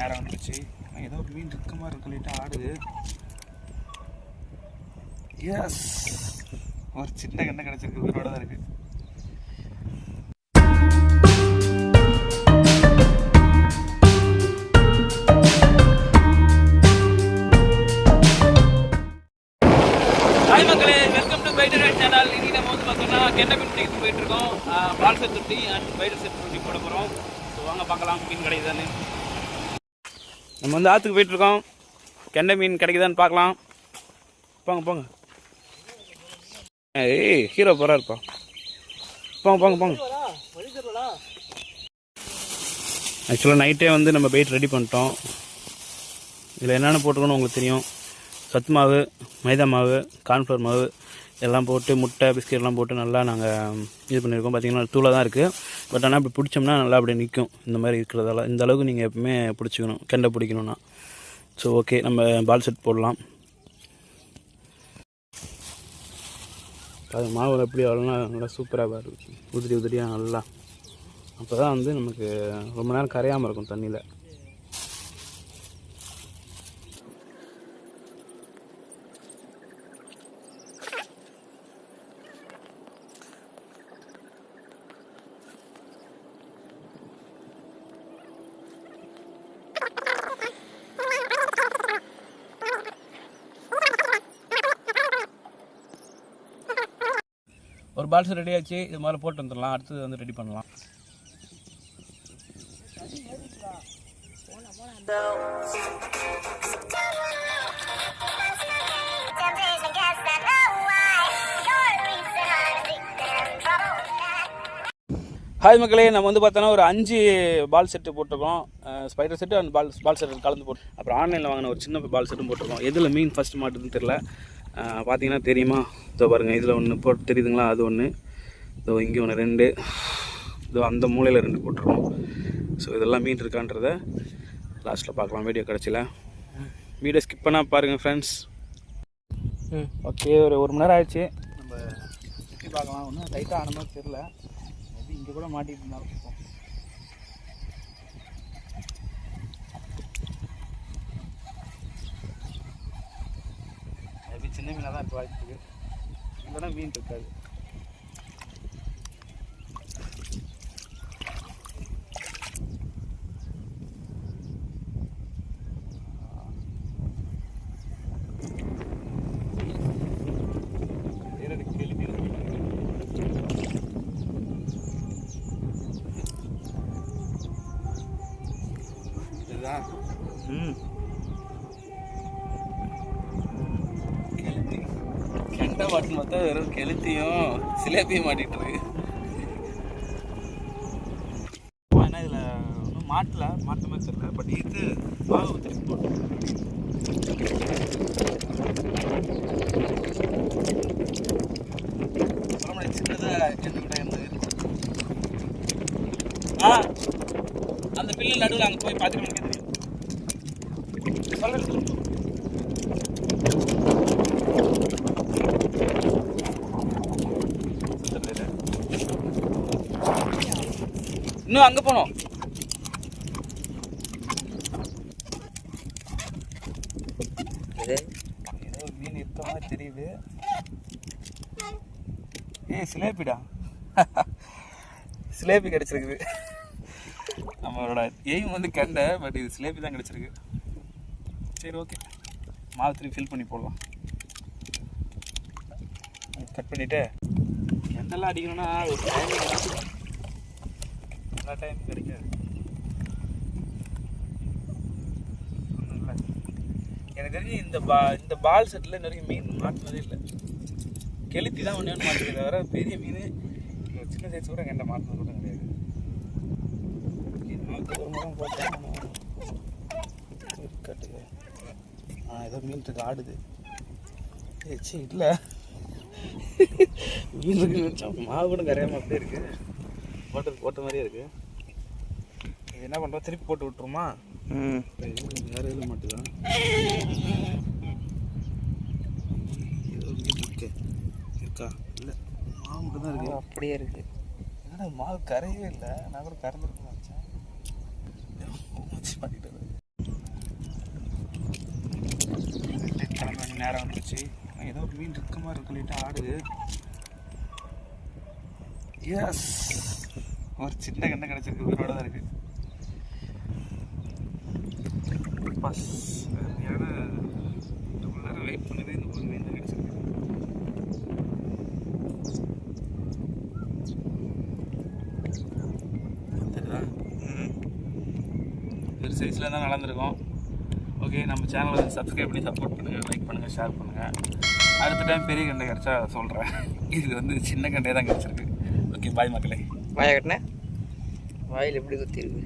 நேரம் வந்துருச்சு ஏதோ ஒரு மீன் இருக்க மாதிரி சொல்லிட்டு ஆடுது. எஸ் ஒரு சின்ன கண்ணை கிடச்சிருக்கு உயிரோட தான் இருக்குது வெல்கம் சேனல் நம்ம வந்து பார்த்தோம்னா கெண்டை மீன் போயிட்டு இருக்கோம். பால் செட் தொட்டி அண்ட் பயிர் செட் தொட்டி போட போகிறோம் ஸோ வாங்க பார்க்கலாம் மீன் கிடையாதுன்னு நம்ம வந்து ஆற்றுக்கு போயிட்டு இருக்கோம் கெண்டை மீன் கிடைக்குதான்னு பார்க்கலாம். போங்க போங்க. ஏய் ஹீரோ போகிறாருப்பா போங்க போங்க போங்க. ஆக்சுவலாக நைட்டே வந்து நம்ம வெயிட் ரெடி பண்ணிட்டோம். இதில் என்னென்ன போட்டுக்கணும் உங்களுக்கு தெரியும். சத்து மாவு மைதா மாவு கார்ன்ஃப்ளவர் மாவு எல்லாம் போட்டு முட்டை பிஸ்கெட்லாம் போட்டு நல்லா நாங்கள் இது பண்ணியிருக்கோம். பார்த்திங்கன்னா தூளாக தான் இருக்குது பட் ஆனால் இப்படி பிடிச்சோம்னா நல்லா அப்படியே நிற்கும் இந்த மாதிரி இருக்கிறதால இந்த அளவுக்கு நீங்கள் எப்பவுமே பிடிச்சிக்கணும். கெண்டை பிடிக்கணும்னா. ஸோ ஓகே நம்ம பால் செட் போடலாம். அது மாவு எப்படி அவ்வளோனா நல்லா சூப்பராக இருக்கும் உதிரி உதிரியாக நல்லா. அப்போ தான் வந்து நமக்கு ரொம்ப நேரம் கரையாமல் இருக்கும் தண்ணியில். ஒரு பால்ஸ் ரெடி ஆச்சு இது மாதிரி போட்டு வந்துடலாம். அடுத்தது வந்து ரெடி பண்ணலாம். ஹாய் மக்களே நம்ம வந்து பார்த்தோன்னா ஒரு அஞ்சு பால் செட்டு போட்டிருக்கோம். Spider set and ball ball set கலந்து போட்டு அப்புறம் ஆன்லைனில் வாங்கின ஒரு சின்ன பால் செட்டும் போட்டிருக்கோம். எதில் மீன் ஃபஸ்ட் மாட்டுதுன்னு தெரில பார்த்தீங்கன்னா தெரியுமா? இதோ பாருங்கள் இதில் ஒன்று போட்டு தெரியுதுங்களா? அது ஒன்று இதோ இங்கே ஒன்று ரெண்டு. இதோ அந்த மூலையில் ரெண்டு போட்டிருக்கோம். ஸோ இதெல்லாம் மீன் இருக்கான்றத லாஸ்ட்டில் பார்க்கலாம். வீடியோ கிடச்சில வீடியோ ஸ்கிப் பண்ணால் பாருங்கள் ஃப்ரெண்ட்ஸ் ஓகே ஒரு ஒரு மணி நேரம் ஆயிடுச்சு. நம்ம சுற்றி பார்க்கலாம். ஒன்றும் லைட்டாக ஆன மாதிரி தெரில இங்கே கூட மாட்டிட்டு இருந்தாலும் இருக்கும். மேபி சின்ன மீனாக தான் இப்போ வாய்ப்பு இருக்குது இல்லைன்னா மீன் இருக்காது நேரடி கேள்வி இதுதான் ம் கெளுத்தி கெண்டை பாட்டில் மொத்தம் வெறும் கெளுத்தியும் சிலேபியும் மாட்டிட்டு இருக்கு. ஏன்னா இதில் ஒன்றும் மாட்டல மாட்ட மாதிரி தெரியல. பட் இது மாவு திருப்பி போட்டு. அந்த பில்லு நடுவில் அங்கே போய் பார்த்துட்டு தெரியும். சொல்லுங்க இன்னும் அங்கே போனோம். ஏதோ மீன் இருக்க மாதிரி தெரியுது. ஏய் சிலேபிடா. சிலேபி கிடச்சிருக்குது. நம்மளோட எய்ம் வந்து கண்டை பட் இது சிலேபி தான் கிடச்சிருக்கு. சரி ஓகே மாவு திருப்பி ஃபில் பண்ணி போடலாம். கட் பண்ணிவிட்டு எந்தெல்லாம் அடிக்கணும்னா ஒரு எல்லா டைம் கிடைக்காது எனக்கு தெரிஞ்சு இந்த பா இந்த பால் செட்டில் இன்ன வரைக்கும் மீன் மாட்டினதே இல்லை. கெளுத்தி தான் ஒன்று மாட்டுறது தவிர பெரிய மீன் சின்ன சைஸ் கூட கெண்டை மாட்டினது கூட கிடையாது. ஒரு முறம் போட்டேன் ஆ ஏதோ மீன் ஆடுது. ஏச்சி இல்லை. மீன் மாவு கூட கரையாமல் அப்படியே இருக்குது போட்டது போட்ட மாதிரியே இருக்குது என்ன பண்ணுறோம் திருப்பி போட்டு விட்டுருமா? ம். வேறு எதுவும் மாட்டுதான் இருக்கா. இல்லை மாவு மட்டும் தான் இருக்குது அப்படியே இருக்குது என்னடா மாவு கரையவே இல்லை நான் கூட கறந்துருக்கேன் வச்சேன் பண்ணிட்டு எத்தனை மணி நேரம் வந்துச்சு ஏதோ ஒரு மீன் இருக்க மாதிரி இருக்குல்லிட்டு ஆடுது எஸ் ஒரு சின்ன கண்ணை கிடச்சிருக்கு. உயிரோட தான் இருக்குது சைஸில் தான் நடந்திருக்கும். ஓகே நம்ம சேனலை வந்து சப்ஸ்கிரைப் பண்ணி சப்போர்ட் பண்ணுங்கள் லைக் பண்ணுங்கள் ஷேர் பண்ணுங்கள் அடுத்த டைம் பெரிய கண்டை கிடச்சா சொல்கிறேன் இது வந்து சின்ன கண்டே தான் கிடச்சிருக்கு. ஓகே பாய் மக்களே. வாயை கட்டினேன் வாயில் எப்படி குத்திருக்கு